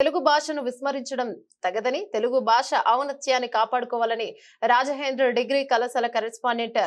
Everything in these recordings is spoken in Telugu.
తెలుగు భాషను విస్మరించడం తగదని తెలుగు భాష ఔన్నత్యాన్ని కాపాడుకోవాలని రాజహేంద్ర డిగ్రీ కళాశాల కరెస్పాండెంట్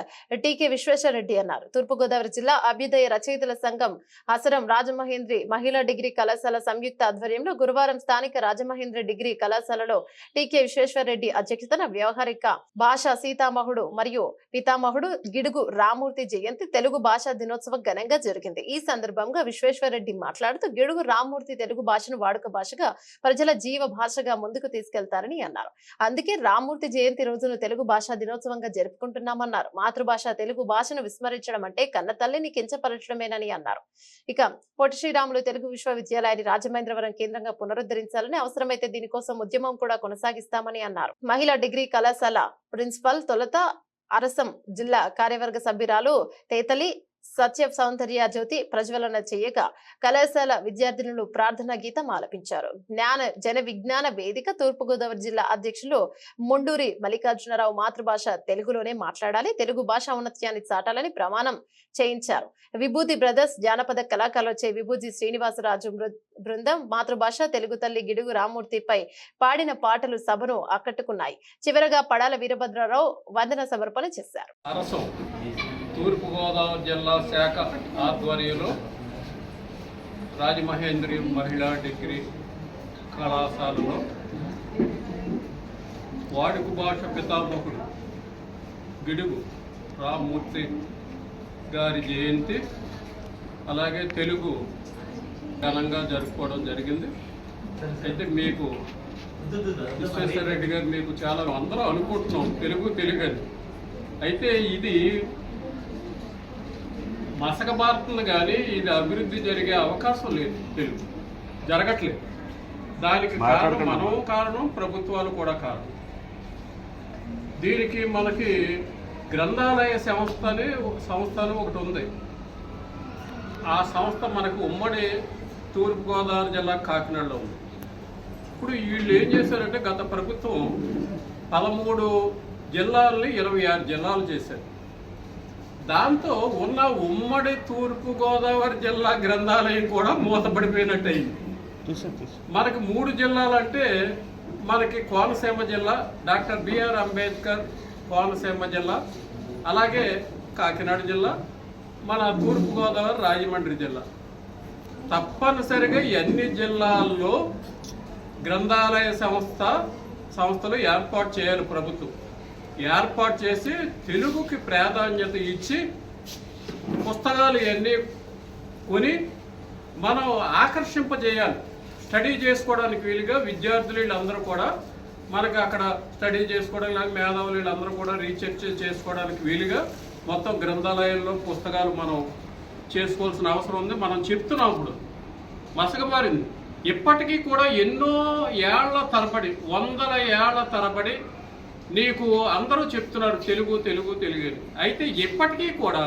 టీకే విశ్వేశ్వరరెడ్డి అన్నారు. తూర్పుగోదావరి జిల్లా అభ్యుదయ రచయితల సంఘం అసరం రాజమహేంద్రి మహిళా డిగ్రీ కళాశాల సంయుక్త ఆధ్వర్యంలో గురువారం స్థానిక రాజమహేంద్ర డిగ్రీ కళాశాలలో టీకే విశ్వేశ్వరరెడ్డి అధ్యక్షతన వ్యవహారిక భాష సీతామహుడు మరియు పితామహుడు గిడుగు రామూర్తి జయంతి తెలుగు భాషా దినోత్సవం ఘనంగా జరిగింది. ఈ సందర్భంగా విశ్వేశ్వరరెడ్డి మాట్లాడుతూ గిడుగు రామూర్తి తెలుగు భాషను వాడుక భాషగా ప్రజల జీవ భాషగా ముందుకు తీసుకెళ్తారని అన్నారు. అందుకే రామూర్తి జయంతి రోజును తెలుగు భాషా దినోత్సవంగా జరుపుకుంటున్నామన్నారు. మాతృభాష తెలుగు భాషను విస్మరించడం అంటే కన్న తల్లిని కించపరచడమేనని అన్నారు. ఇక పొట్టి శ్రీరాములు తెలుగు విశ్వవిద్యాలయాన్ని రాజమహేంద్రవరం కేంద్రంగా పునరుద్ధరించాలని అవసరమైతే దీనికోసం ఉద్యమం కూడా కొనసాగిస్తామని అన్నారు. మహిళా డిగ్రీ కళాశాల ప్రిన్సిపల్ తొలత అరసం జిల్లా కార్యవర్గ సభ్యురాలు తేతలి సత్య సౌందర్య జ్యోతి ప్రజ్వలన చేయగా కళాశాల విద్యార్థినులు ప్రార్థనా గీతం ఆలపించారు. జ్ఞాన జన విజ్ఞాన వేదిక తూర్పుగోదావరి జిల్లా అధ్యక్షులు ముండూరి మల్లికార్జునరావు మాతృభాష తెలుగులోనే మాట్లాడాలి. తెలుగు భాష ఔన్నత్యాన్ని చాటాలని ప్రమాణం చేయించారు. విభూతి బ్రదర్స్ జానపద కళాకారులచే విభూతి శ్రీనివాసరాజు బృందం మాతృభాష తెలుగు తల్లి గిడుగు రామూర్తిపై పాడిన పాటలు సభను ఆకట్టుకున్నాయి. చివరగా పడాల వీరభద్రరావు వందన సమర్పణ చేశారు. తూర్పుగోదావరి జిల్లా శాఖ ఆధ్వర్యంలో రాజమహేంద్రి మహిళా డిగ్రీ కళాశాలలో వాడుక భాష పితామహుడు గిడుగు రామ్మూర్తి గారి జయంతి అలాగే తెలుగు ఘనంగా జరుపుకోవడం జరిగింది. అయితే మీకు విశ్వేశ్వర రెడ్డి గారు మీకు చాలా అందరూ అనుకుంటున్నాం. తెలుగు తెలుగు అయితే ఇది మసక మారుతుంది కానీ ఇది అభివృద్ధి జరిగే అవకాశం లేదు తెలుగు జరగట్లేదు. దానికి కారణం మనం కారణం ప్రభుత్వాలు కూడా కారణం. దీనికి మనకి గ్రంథాలయ సంస్థ అని ఒక సంస్థ అని ఒకటి ఉంది. ఆ సంస్థ మనకు ఉమ్మడి తూర్పుగోదావరి జిల్లా కాకినాడలో ఉంది. ఇప్పుడు వీళ్ళు ఏం చేశారంటే గత ప్రభుత్వం పదమూడు జిల్లాలని ఇరవై ఆరు జిల్లాలు చేశారు. దాంతో ఉన్న ఉమ్మడి తూర్పు గోదావరి జిల్లా గ్రంథాలయం కూడా మూతపడిపోయినట్టు అయింది మనకి మూడు జిల్లాలు అంటే మనకి కోనసీమ జిల్లా డాక్టర్ బిఆర్ అంబేద్కర్ కోనసీమ జిల్లా అలాగే కాకినాడ జిల్లా మన తూర్పు గోదావరి రాజమండ్రి జిల్లా. తప్పనిసరిగా ఈ అన్ని జిల్లాల్లో గ్రంథాలయ సంస్థ సంస్థలు ఏర్పాటు చేయాలి ప్రభుత్వం. ఏర్పాటు చేసి తెలుగుకి ప్రాధాన్యత ఇచ్చి పుస్తకాలు ఇవన్నీ కొని మనం ఆకర్షింపజేయాలి. స్టడీ చేసుకోవడానికి వీలుగా విద్యార్థులు వీళ్ళందరూ కూడా మనకు అక్కడ స్టడీ చేసుకోవడానికి మేధావులు వీళ్ళందరూ కూడా రీసెర్చ్ చేసుకోవడానికి వీలుగా మొత్తం గ్రంథాలయాల్లో పుస్తకాలు మనం చేసుకోవాల్సిన అవసరం ఉంది. మనం చెప్తున్నాం ఇప్పుడు. మసకబారింది ఇప్పటికీ కూడా ఎన్నో ఏళ్ళ తరబడి వందల ఏళ్ళ తరబడి నీకు అందరూ చెప్తున్నారు తెలుగు తెలుగు తెలుగు అయితే ఇప్పటికీ కూడా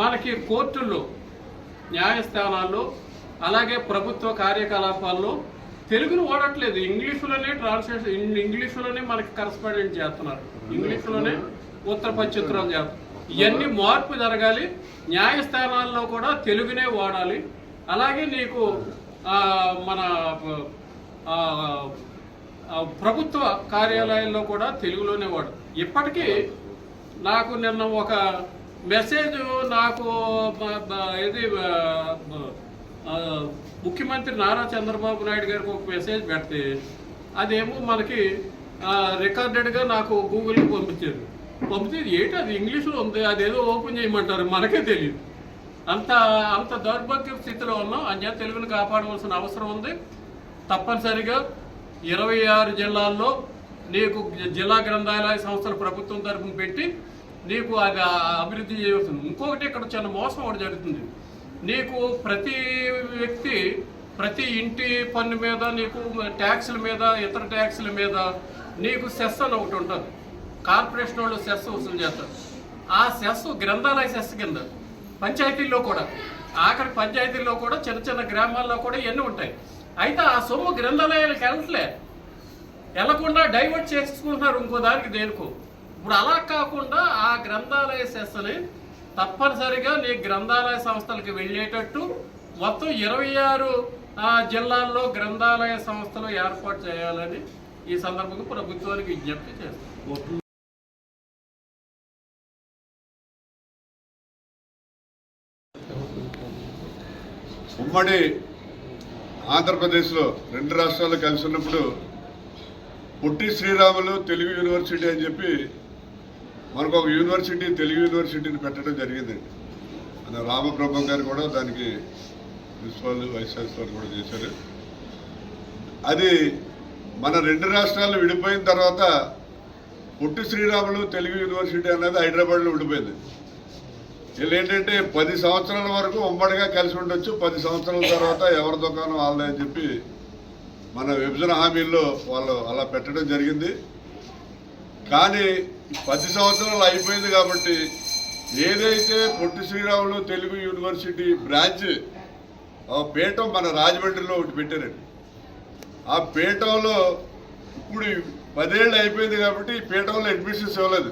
మనకి కోర్టుల్లో న్యాయస్థానాల్లో అలాగే ప్రభుత్వ కార్యకలాపాల్లో తెలుగును వాడట్లేదు. ఇంగ్లీషులోనే ట్రాన్స్లేషన్ ఇంగ్లీషులోనే మనకి కరస్పాండెంట్ చేస్తున్నారు. ఇంగ్లీషులోనే ఉత్తర పచ్చిత్రం చేస్తున్నారు. ఇవన్నీ మార్పు జరగాలి. న్యాయస్థానాల్లో కూడా తెలుగునే వాడాలి. అలాగే నీకు మన ప్రభుత్వ కార్యాలయాల్లో కూడా తెలుగులోనే వాడు. ఇప్పటికీ నాకు నిన్న ఒక మెసేజ్ నాకు ఇది ముఖ్యమంత్రి నారా చంద్రబాబు నాయుడు గారికి ఒక మెసేజ్ పెడితే అదేమో మనకి రికార్డెడ్గా నాకు గూగుల్కి పంపించారు. పంపితే ఏంటి అది ఇంగ్లీష్లో ఉంది అదేదో ఓపెన్ చేయమంటారు మనకే తెలియదు అంత అంత దౌర్భాగ్య స్థితిలో ఉన్నాం అన్యా తెలుగును కాపాడవలసిన అవసరం ఉంది. తప్పనిసరిగా ఇరవై ఆరు జిల్లాల్లో నీకు జిల్లా గ్రంథాలయ సంస్థలు ప్రభుత్వం తరఫున పెట్టి నీకు అది అభివృద్ధి చేయవలసింది ఇంకొకటి ఇక్కడ చిన్న మోసం ఒకటి జరుగుతుంది. నీకు ప్రతి వ్యక్తి ప్రతి ఇంటి పన్ను మీద నీకు ట్యాక్సుల మీద ఇతర ట్యాక్సుల మీద నీకు సెస్ అని ఒకటి ఉంటుంది. కార్పొరేషన్ వాళ్ళు సెస్ వసూలు చేస్తారు. ఆ సెస్ గ్రంథాలయ సెస్ కింద పంచాయతీల్లో కూడా. ఆఖరి పంచాయతీల్లో కూడా చిన్న చిన్న గ్రామాల్లో కూడా ఇవన్నీ ఉంటాయి. అయితే ఆ సొమ్ము గ్రంథాలయాలకు వెళ్ళట్లే. వెళ్ళకుండా డైవర్ట్ చేసుకుంటున్నారు ఇంకో దానికి దేనికో. ఇప్పుడు అలా కాకుండా ఆ గ్రంథాలయ సెస్ని తప్పనిసరిగా నీ గ్రంథాలయ సంస్థలకు వెళ్ళేటట్టు మొత్తం ఇరవై ఆరు ఆ జిల్లాల్లో గ్రంథాలయ సంస్థలు ఏర్పాటు చేయాలని ఈ సందర్భంగా ప్రభుత్వానికి విజ్ఞప్తి చేస్తాం ఉమ్మడి ఆంధ్రప్రదేశ్లో రెండు రాష్ట్రాలు కలిసి ఉన్నప్పుడు పుట్టి శ్రీరాములు తెలుగు యూనివర్సిటీ అని చెప్పి మనకు ఒక యూనివర్సిటీ తెలుగు యూనివర్సిటీని పెట్టడం జరిగిందండి. మన రామబ్రహ్మం గారు కూడా దానికి ప్రిన్సిపాల్ వైస్ ఛాన్సలర్ కూడా చేశారు. అది మన రెండు రాష్ట్రాలు విడిపోయిన తర్వాత పుట్టి శ్రీరాములు తెలుగు యూనివర్సిటీ అనేది హైదరాబాద్లో ఉండిపోయింది. వీళ్ళు ఏంటంటే పది సంవత్సరాల వరకు ఉమ్మడిగా కలిసి ఉండొచ్చు. పది సంవత్సరాల తర్వాత ఎవరి దుకాణం వాళ్ళదే అని చెప్పి మన విభజన హామీల్లో వాళ్ళు అలా పెట్టడం జరిగింది. కానీ పది సంవత్సరాలు అయిపోయింది కాబట్టి ఏదైతే పొట్టి శ్రీరాములు తెలుగు యూనివర్సిటీ బ్రాంచ్ ఆ పీఠం మన రాజమండ్రిలో ఒకటి పెట్టారండి. ఆ పీఠంలో ఇప్పుడు పదేళ్ళు అయిపోయింది కాబట్టి ఈ పీఠంలో అడ్మిషన్స్ ఇవ్వలేదు.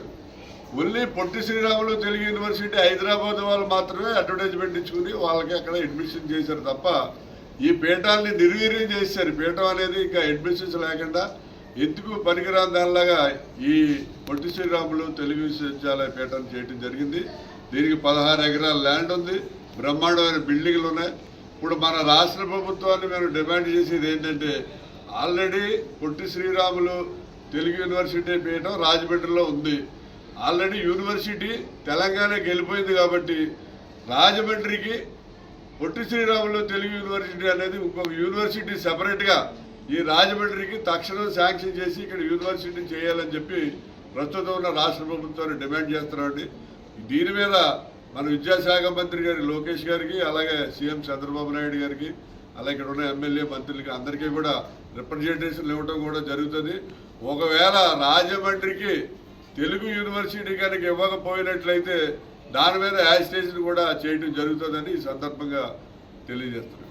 ఓన్లీ పొట్టి శ్రీరాములు తెలుగు యూనివర్సిటీ హైదరాబాద్ వాళ్ళు మాత్రమే అడ్వర్టైజ్మెంట్ ఇచ్చుకుని వాళ్ళకి అక్కడ అడ్మిషన్ చేశారు తప్ప ఈ పీఠాన్ని నిర్వీర్యం చేశారు. పీఠం అనేది ఇంకా అడ్మిషన్స్ లేకుండా ఎందుకు పనికిరాని దానిలాగా ఈ పొట్టి శ్రీరాములు తెలుగు విశ్వవిద్యాలయ పీఠాన్ని చేయడం జరిగింది. దీనికి పదహారు ఎకరాల ల్యాండ్ ఉంది. బ్రహ్మాండమైన బిల్డింగ్లు ఉన్నాయి. ఇప్పుడు మన రాష్ట్ర ప్రభుత్వాన్ని మేము డిమాండ్ చేసేది ఏంటంటే ఆల్రెడీ పొట్టి శ్రీరాములు తెలుగు యూనివర్సిటీ పీఠం రాజమండ్రిలో ఉంది. ఆల్రెడీ యూనివర్సిటీ తెలంగాణకి వెళ్ళిపోయింది కాబట్టి రాజమండ్రికి పొట్టి శ్రీరాములు తెలుగు యూనివర్సిటీ అనేది ఇంకొక యూనివర్సిటీ సెపరేట్గా ఈ రాజమండ్రికి తక్షణం శాంక్షన్ చేసి ఇక్కడ యూనివర్సిటీ చేయాలని చెప్పి ప్రస్తుతం ఉన్న రాష్ట్ర ప్రభుత్వాన్ని డిమాండ్ చేస్తున్నామండి. దీని మీద మన విద్యాశాఖ మంత్రి గారి లోకేష్ గారికి అలాగే సీఎం చంద్రబాబు నాయుడు గారికి అలాగే ఇక్కడ ఉన్న ఎమ్మెల్యే మంత్రులకి అందరికీ కూడా రిప్రజెంటేషన్లు ఇవ్వడం కూడా జరుగుతుంది. ఒకవేళ రాజమండ్రికి తెలుగు యూనివర్సిటీ కనుక ఇవ్వకపోయినట్లయితే దాని మీద యాజిటేషన్ కూడా చేయడం జరుగుతుందని ఈ సందర్భంగా తెలియజేస్తున్నాను.